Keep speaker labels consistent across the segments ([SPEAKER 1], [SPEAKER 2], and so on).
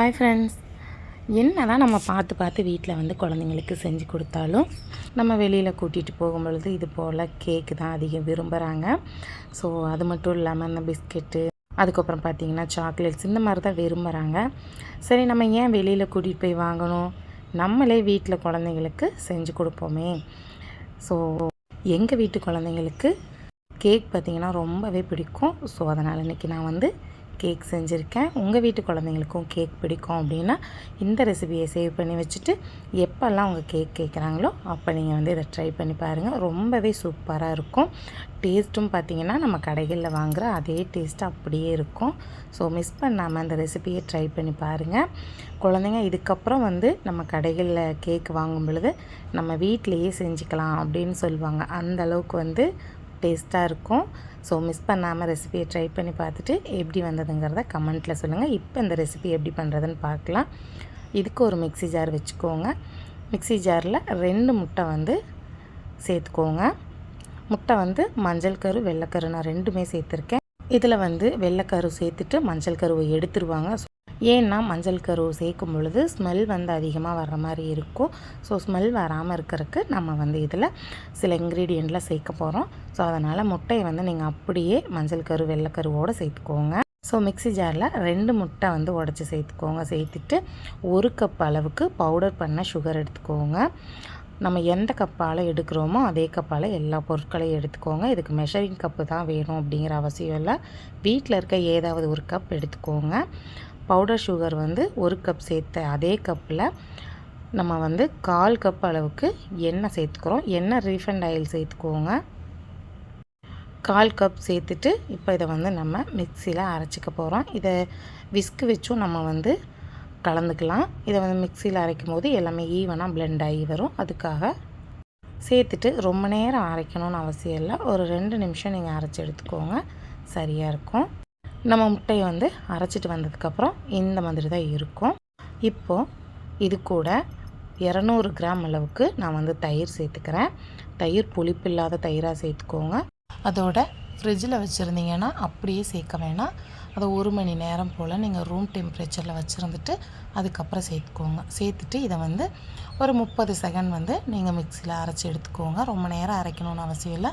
[SPEAKER 1] Hi friends என்ன தான் நம்ம பார்த்து பார்த்து வீட்டில் வந்து குழந்தைங்களுக்கு செஞ்சு கொடுத்தாலும் நம்ம வெளியில் கூட்டிகிட்டு போகும்பொழுது இது போல் கேக்கு தான் அதிகம் விரும்புகிறாங்க. ஸோ அது மட்டும் இல்லாமல் இந்த பிஸ்கெட்டு அதுக்கப்புறம் பார்த்திங்கன்னா சாக்லேட்ஸ் இந்த மாதிரி தான் விரும்புகிறாங்க. சரி நம்ம ஏன் வெளியில் கூட்டிகிட்டு போய் வாங்கணும்? நம்மளே வீட்டில் குழந்தைங்களுக்கு செஞ்சு கொடுப்போமே. ஸோ எங்கள் வீட்டு குழந்தைங்களுக்கு கேக் பார்த்திங்கன்னா ரொம்பவே பிடிக்கும். ஸோ அதனால் இன்றைக்கி நான் வந்து கேக் செஞ்சுருக்கேன். உங்கள் வீட்டு குழந்தைங்களுக்கும் கேக் பிடிக்கும் அப்படின்னா இந்த ரெசிபியை சேவ் பண்ணி வச்சுட்டு எப்போல்லாம் அவங்க கேக் கேட்குறாங்களோ அப்போ நீங்கள் வந்து இதை ட்ரை பண்ணி பாருங்கள் ரொம்பவே சூப்பராக இருக்கும். டேஸ்ட்டும் பார்த்திங்கன்னா நம்ம கடைகளில் வாங்குகிற அதே டேஸ்ட்டு அப்படியே இருக்கும். ஸோ மிஸ் பண்ணாமல் அந்த ரெசிபியை ட்ரை பண்ணி பாருங்கள் குழந்தைங்க இதுக்கப்புறம் வந்து நம்ம கடைகளில் கேக் வாங்கும் பொழுது நம்ம வீட்டிலையே செஞ்சுக்கலாம் அப்படின்னு சொல்லுவாங்க. அந்த அளவுக்கு வந்து டேஸ்ட்டாக இருக்கும். ஸோ மிஸ் பண்ணாமல் ரெசிபியை ட்ரை பண்ணி பார்த்துட்டு எப்படி வந்ததுங்கிறத கமெண்ட்டில் சொல்லுங்கள் இப்போ இந்த ரெசிபி எப்படி பண்ணுறதுன்னு பார்க்கலாம். இதுக்கு ஒரு மிக்சி ஜார் வச்சுக்கோங்க. மிக்சி ஜாரில் ரெண்டு முட்டை வந்து சேர்த்துக்கோங்க. முட்டை வந்து மஞ்சள் கரு வெள்ளைக்கரு நான் ரெண்டுமே சேர்த்துருக்கேன். இதில் வந்து வெள்ளைக்கரு சேர்த்துட்டு மஞ்சள் கருவை எடுத்துருவாங்க. ஏன்னா மஞ்சள் கரு சேர்க்கும் பொழுது ஸ்மெல் வந்து அதிகமாக வர்ற மாதிரி இருக்கும். ஸோ ஸ்மெல் வராமல் இருக்கிறதுக்கு நம்ம வந்து இதில் சில இன்க்ரீடியண்ட்டில் சேர்க்க போகிறோம் ஸோ அதனால் முட்டையை வந்து நீங்கள் அப்படியே மஞ்சள் கரு வெள்ளைக்கருவோடு சேர்த்துக்கோங்க. ஸோ மிக்சி ஜாரில் ரெண்டு முட்டை வந்து உடச்சி சேர்த்துக்கோங்க. சேர்த்துட்டு ஒரு கப் அளவுக்கு பவுடர் பண்ண சுகர் எடுத்துக்கோங்க. நம்ம எந்த கப்பால் எடுக்கிறோமோ அதே கப்பால் எல்லா பொருட்களையும் எடுத்துக்கோங்க. இதுக்கு மெஷரிங் கப்பு தான் வேணும் அப்படிங்கிற அவசியம் இல்லை. வீட்டில் இருக்க ஏதாவது ஒரு கப் எடுத்துக்கோங்க. பவுடர் சுகர் வந்து ஒரு கப் சேர்த்த அதே கப்பில் நம்ம வந்து கால் கப் அளவுக்கு எண்ணெய் சேர்த்துக்கிறோம். எண்ணெய் ரீஃபண்ட் ஆயில் சேர்த்துக்கோங்க. கால் கப் சேர்த்துட்டு இப்போ இதை வந்து நம்ம மிக்சியில் அரைச்சிக்க போகிறோம் இதை விஸ்க்கு வச்சும் நம்ம வந்து கலந்துக்கலாம். இதை வந்து மிக்சியில் அரைக்கும் போது எல்லாமே ஈவனாக பிளெண்ட் ஆகி வரும். அதுக்காக சேர்த்துட்டு ரொம்ப நேரம் அரைக்கணும்னு அவசியம் இல்லை. ஒரு ரெண்டு நிமிஷம் நீங்கள் அரைச்சி எடுத்துக்கோங்க. சரியாக இருக்கும். நம்ம முட்டையை வந்து அரைச்சிட்டு வந்ததுக்கப்புறம் இந்த மாதிரி தான் இருக்கும். இப்போது இது கூட இரநூறு கிராம் அளவுக்கு நான் வந்து தயிர் சேர்த்துக்கிறேன். தயிர் புளிப்பு இல்லாத தயிராக சேர்த்துக்கோங்க. அதோட ஃப்ரிட்ஜில் வச்சுருந்தீங்கன்னா அப்படியே சேர்க்க வேணாம். அதை ஒரு மணி நேரம் போல் நீங்கள் ரூம் டெம்பரேச்சரில் வச்சுருந்துட்டு அதுக்கப்புறம் சேர்த்துக்கோங்க. சேர்த்துட்டு இதை வந்து ஒரு முப்பது செகண்ட் வந்து நீங்கள் மிக்சியில் அரைச்சி எடுத்துக்கோங்க. ரொம்ப நேரம் அரைக்கணும்னு அவசியம் இல்லை.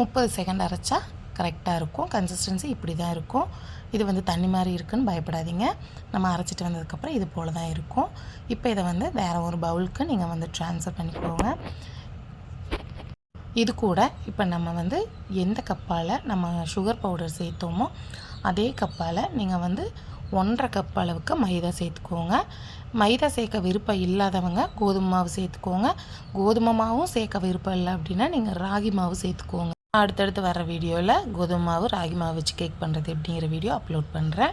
[SPEAKER 1] முப்பது செகண்ட் அரைச்சா கரெக்டாக இருக்கும். கன்சிஸ்டன்சி இப்படி தான் இருக்கும். இது வந்து தண்ணி மாதிரி இருக்குதுன்னு பயப்படாதீங்க. நம்ம அரைச்சிட்டு வந்ததுக்கப்புறம் இது போல் தான் இருக்கும். இப்போ இதை வந்து வேறு ஒரு பவுலுக்கு நீங்கள் வந்து ட்ரான்ஸ்ஃபர் பண்ணிக்கோங்க. இது கூட இப்போ நம்ம வந்து எந்த கப்பால் நம்ம சுகர் பவுடர் சேர்த்தோமோ அதே கப்பால் நீங்கள் வந்து ஒன்றரை கப் அளவுக்கு மைதா சேர்த்துக்கோங்க. மைதா சேர்க்க விருப்பம் இல்லாதவங்க கோதுமை மாவு சேர்த்துக்கோங்க. கோதுமை மாவும் சேர்க்க விருப்பம் இல்லை அப்படின்னா நீங்கள் ராகி மாவு சேர்த்துக்கோங்க. அடுத்தடுத்து வர வீடியோவில் கோதுமை மாவு ராகி மாவு வச்சு கேக் பண்ணுறது எப்படிங்கிற வீடியோ அப்லோட் பண்ணுறேன்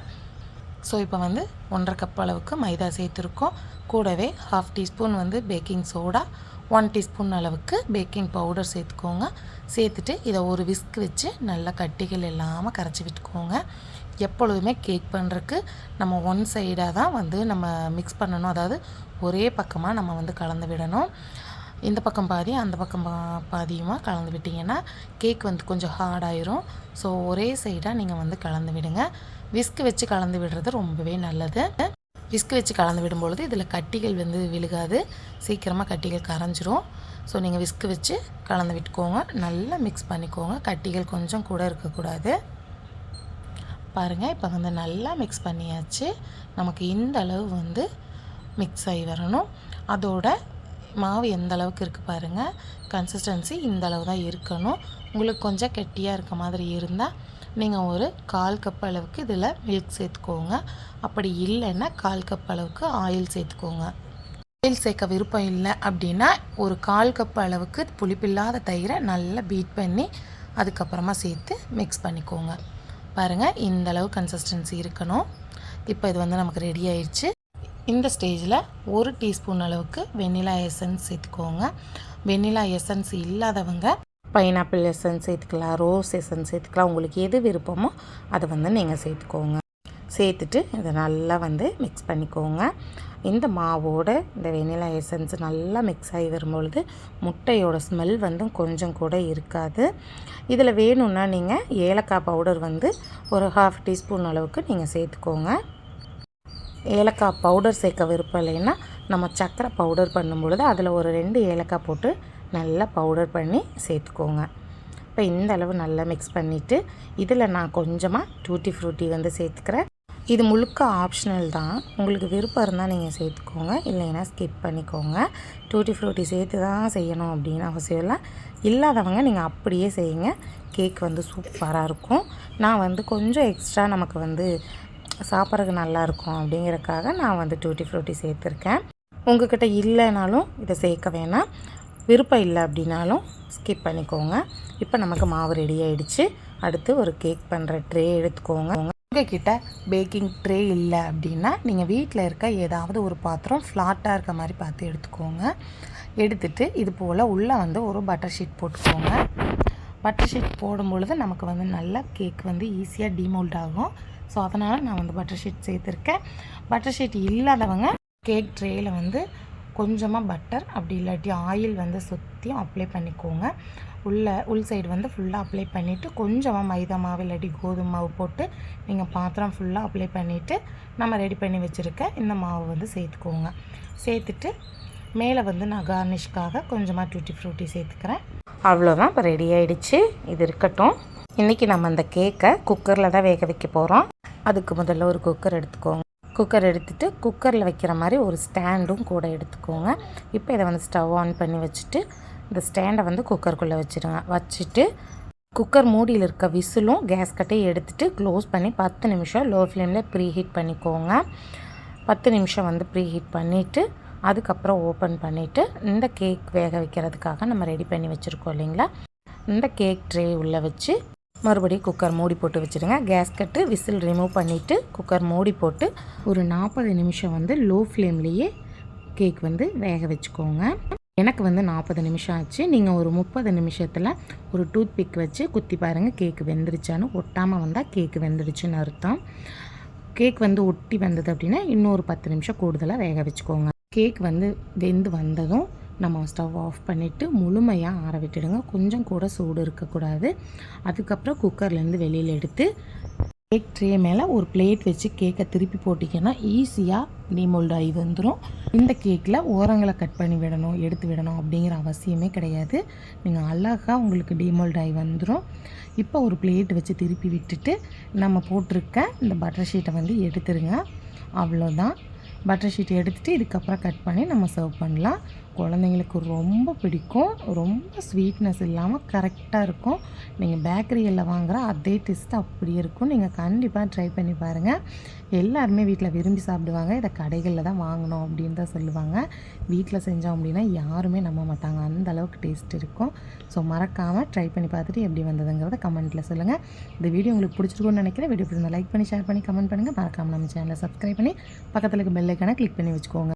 [SPEAKER 1] ஸோ இப்போ வந்து ஒன்றரை கப் அளவுக்கு மைதா சேர்த்துருக்கோம். கூடவே ஹாஃப் டீஸ்பூன் வந்து பேக்கிங் சோடா ஒன் டீஸ்பூன் அளவுக்கு பேக்கிங் பவுடர் சேர்த்துக்கோங்க. சேர்த்துட்டு இதை ஒரு விஸ்க் வச்சு நல்லா கட்டிகள் இல்லாமல் கரைச்சி விட்டுக்கோங்க. எப்பொழுதுமே கேக் பண்ணுறதுக்கு நம்ம ஒன் சைடாக தான் வந்து நம்ம மிக்ஸ் பண்ணணும். அதாவது ஒரே பக்கமாக நம்ம வந்து கலந்து விடணும். இந்த பக்கம் பாதி அந்த பக்கம் பாதியுமாக கலந்து விட்டிங்கன்னா கேக் வந்து கொஞ்சம் ஹார்டாயிரும் ஸோ ஒரே சைடாக நீங்கள் வந்து கலந்து விடுங்க. விஸ்க் வச்சு கலந்து விடுறது ரொம்பவே நல்லது. விஸ்க் வச்சு கலந்து விடும்பொழுது இதில் கட்டிகள் வந்து விழுகாது. சீக்கிரமாக கட்டிகள் கரைஞ்சிரும். ஸோ நீங்கள் விஸ்க் வச்சு கலந்து விட்டுக்கோங்க. நல்லா மிக்ஸ் பண்ணிக்கோங்க. கட்டிகள் கொஞ்சம் கூட இருக்கக்கூடாது. பாருங்கள் இப்போ வந்து நல்லா மிக்ஸ் பண்ணியாச்சு. நமக்கு இந்த அளவு வந்து மிக்ஸ் ஆகி வரணும். அதோட மாவு எந்த அளவுக்கு இருக்குது பாருங்கள் கன்சிஸ்டன்சி இந்த அளவு தான் இருக்கணும். உங்களுக்கு கொஞ்சம் கெட்டியாக இருக்க மாதிரி இருந்தால் நீங்கள் ஒரு கால் கப் அளவுக்கு இதில் மில்க் சேர்த்துக்கோங்க. அப்படி இல்லைன்னா கால் கப் அளவுக்கு ஆயில் சேர்த்துக்கோங்க. ஆயில் சேர்க்க விருப்பம் இல்லை அப்படின்னா ஒரு கால் கப் அளவுக்கு புளிப்பில்லாத தயிரை நல்லா பீட் பண்ணி அதுக்கப்புறமா சேர்த்து மிக்ஸ் பண்ணிக்கோங்க. பாருங்கள் இந்த அளவு கன்சிஸ்டன்சி இருக்கணும். இப்போ இது வந்து நமக்கு ரெடி ஆயிடுச்சு. இந்த ஸ்டேஜில் ஒரு டீஸ்பூன் அளவுக்கு வெண்ணிலா எசன்ஸ் சேர்த்துக்கோங்க. வெண்ணிலா எசன்ஸ் இல்லாதவங்க பைனாப்பிள் எசன்ஸ் சேர்த்துக்கலாம் ரோஸ் எசன்ஸ் சேர்த்துக்கலாம். உங்களுக்கு எது விருப்பமோ அதை வந்து நீங்கள் சேர்த்துக்கோங்க. சேர்த்துட்டு இதை நல்லா வந்து மிக்ஸ் பண்ணிக்கோங்க. இந்த மாவோடு இந்த வெனிலா எசன்ஸ் நல்லா மிக்ஸ் ஆகி வரும்பொழுது முட்டையோட ஸ்மெல் வந்து கொஞ்சம் கூட இருக்காது. இதில் வேணும்னா நீங்கள் ஏலக்காய் பவுடர் வந்து ஒரு ஹாஃப் டீஸ்பூன் அளவுக்கு நீங்கள் சேர்த்துக்கோங்க. ஏலக்காய் பவுடர் சேர்க்க விருப்பம் இல்லைன்னா நம்ம சர்க்கரை பவுடர் பண்ணும் பொழுது அதில் ஒரு ரெண்டு ஏலக்காய் போட்டு நல்லா பவுடர் பண்ணி சேர்த்துக்கோங்க. இப்போ இந்த அளவு நல்லா மிக்ஸ் பண்ணிவிட்டு இதில் நான் கொஞ்சமாக டூட்டி ஃப்ரூட்டி வந்து சேர்த்துக்கிறேன். இது முழுக்க ஆப்ஷனல் தான். உங்களுக்கு விருப்பம் இருந்தால் நீங்கள் சேர்த்துக்கோங்க. இல்லைன்னா ஸ்கிப் பண்ணிக்கோங்க. டூட்டி ஃப்ரூட்டி சேர்த்து தான் செய்யணும் அப்படின்னு அவசியம் இல்லை. இல்லாதவங்க நீங்கள் அப்படியே செய்யுங்க. கேக் வந்து சூப்பராக இருக்கும். நான் வந்து கொஞ்சம் எக்ஸ்ட்ரா நமக்கு வந்து சாப்பிட்றதுக்கு நல்லாயிருக்கும் அப்படிங்கிறக்காக நான் வந்து டூட்டி ஃப்ரூட்டி சேர்த்துருக்கேன். உங்கள்கிட்ட இல்லைனாலும் இதை சேர்க்க வேணாம். விருப்பம் இல்லை அப்படின்னாலும் ஸ்கிப் பண்ணிக்கோங்க. இப்போ நமக்கு மாவு ரெடி ஆகிடுச்சு அடுத்து ஒரு கேக் பண்ணுற ட்ரே எடுத்துக்கோங்க. உங்ககிட்ட பேக்கிங் ட்ரே இல்லை அப்படின்னா நீங்கள் வீட்டில் இருக்க ஏதாவது ஒரு பாத்திரம் ஃப்ளாட்டாக இருக்க மாதிரி பார்த்து எடுத்துக்கோங்க. எடுத்துட்டு இது போல் உள்ளே வந்து ஒரு பட்டர் ஷீட் போட்டுக்கோங்க. பட்டர் ஷீட் போடும் பொழுது நமக்கு வந்து நல்லா கேக் வந்து ஈஸியாக டிமோல்ட் ஆகும். ஸோ அதனால் நான் வந்து பட்டர் ஷீட் சேர்த்துருக்கேன். பட்டர் ஷீட் இல்லாதவங்க கேக் ட்ரேயில் வந்து கொஞ்சமாக பட்டர் அப்படி இல்லாட்டி ஆயில் வந்து சுற்றியும் அப்ளை பண்ணிக்கோங்க. உள்ள உள் சைடு வந்து ஃபுல்லாக அப்ளை பண்ணிவிட்டு கொஞ்சமாக மைதா மாவு இல்லாட்டி கோதுமை மாவு போட்டு நீங்கள் பாத்திரம் ஃபுல்லாக அப்ளை பண்ணிவிட்டு நம்ம ரெடி பண்ணி வச்சுருக்க இந்த மாவு வந்து சேர்த்துக்கோங்க. சேர்த்துட்டு மேலே வந்து நான் கார்னிஷ்காக கொஞ்சமாக டூட்டி ஃப்ரூட்டி சேர்த்துக்கிறேன். அவ்வளோதான் இப்போ ரெடி ஆகிடுச்சு இது இருக்கட்டும். இன்றைக்கி நம்ம அந்த கேக்கை குக்கரில் தான் வேக வைக்க போகிறோம் அதுக்கு முதல்ல ஒரு குக்கர் எடுத்துக்கோங்க. குக்கர் எடுத்துகிட்டு குக்கரில் வைக்கிற மாதிரி ஒரு ஸ்டாண்டும் கூட எடுத்துக்கோங்க. இப்போ இதை வந்து ஸ்டவ் ஆன் பண்ணி வச்சுட்டு இந்த ஸ்டாண்டை வந்து குக்கருக்குள்ளே வச்சுருங்க. வச்சுட்டு குக்கர் மூடியில் இருக்க விசிலும் கேஸ் கட்டையும் எடுத்துகிட்டு க்ளோஸ் பண்ணி பத்து நிமிஷம் லோ ஃப்ளேமில் ப்ரீ ஹீட் பண்ணிக்கோங்க. பத்து நிமிஷம் வந்து ப்ரீ ஹீட் பண்ணிவிட்டு அதுக்கப்புறம் ஓப்பன் பண்ணிவிட்டு இந்த கேக் வேக வைக்கிறதுக்காக நம்ம ரெடி பண்ணி வச்சுருக்கோம் இல்லைங்களா? இந்த கேக் ட்ரே உள்ளே வச்சு மறுபடியும் குக்கர் மூடி போட்டு வச்சுருங்க. கேஸ் கட்டு விசில் ரிமூவ் பண்ணிவிட்டு குக்கர் மூடி போட்டு ஒரு நாற்பது நிமிஷம் வந்து லோ ஃப்ளேம்லேயே கேக் வந்து வேக வச்சுக்கோங்க. எனக்கு வந்து நாற்பது நிமிஷம் ஆச்சு. நீங்கள் ஒரு முப்பது நிமிஷத்தில் ஒரு டூத் பிக் வச்சு குத்தி பாருங்கள் கேக்கு வெந்துருச்சான்னு. ஒட்டாமல் வந்தால் கேக்கு வெந்துடுச்சுன்னு அர்த்தம். கேக் வந்து ஒட்டி வந்தது அப்படின்னா இன்னொரு பத்து நிமிஷம் கூடுதலாக வேக வச்சுக்கோங்க. கேக் வந்து வெந்து வந்ததும் நம்ம ஸ்டவ் ஆஃப் பண்ணிவிட்டு முழுமையாக ஆற விட்டுடுங்க. கொஞ்சம் கூட சூடு இருக்கக்கூடாது. அதுக்கப்புறம் குக்கர்லேருந்து வெளியில் எடுத்து கேக் ட்ரே மேலே ஒரு பிளேட் வச்சு கேக்கை திருப்பி போட்டிங்கன்னா ஈஸியாக டீமோல்ட் ஆகி வந்துடும் இந்த கேக்கில் ஓரங்களை கட் பண்ணி விடணும் எடுத்து விடணும் அப்படிங்கிற அவசியமே கிடையாது. நீங்கள் அழகாக உங்களுக்கு டிமோல்ட் ஆகி வந்துடும் இப்போ ஒரு பிளேட் வச்சு திருப்பி விட்டுட்டு நம்ம போட்டிருக்க இந்த பட்டர் ஷீட்டை வந்து எடுத்துருங்க. அவ்வளோதான் பட்டர் ஷீட் எடுத்துகிட்டு இதுக்கப்புறம் கட் பண்ணி நம்ம சர்வ் பண்ணலாம். குழந்தைங்களுக்கு ரொம்ப பிடிக்கும். ரொம்ப ஸ்வீட்னஸ் இல்லாமல் கரெக்டாக இருக்கும். நீங்கள் பேக்கரியில் வாங்குகிற அதே டேஸ்ட்டு அப்படியே இருக்கும். நீங்கள் கண்டிப்பாக ட்ரை பண்ணி பாருங்கள் எல்லாருமே வீட்டில் விரும்பி சாப்பிடுவாங்க. இதை கடைகளில் தான் வாங்கணும் அப்படின்னு தான் சொல்லுவாங்க. வீட்டில் செஞ்சோம் அப்படின்னா யாருமே நம்ப மாட்டாங்க. அந்த அளவுக்கு டேஸ்ட் இருக்கும். ஸோ மறக்காமல் ட்ரை பண்ணி பார்த்துட்டு எப்படி வந்ததுங்கிறத கமெண்ட்டில் சொல்லுங்கள் இந்த வீடியோ உங்களுக்கு பிடிச்சிருக்கும்னு நினைக்கிறேன். வீடியோ பிடிச்சிருந்தா லைக் பண்ணி ஷேர் பண்ணி கமெண்ட் பண்ணுங்கள் மறக்காமல் நம்ம சேனலை சப்ஸ்கிரைப் பண்ணி பக்கத்தில் இருக்க பெல்லைக்கான கிளிக் பண்ணி வச்சுக்கோங்க.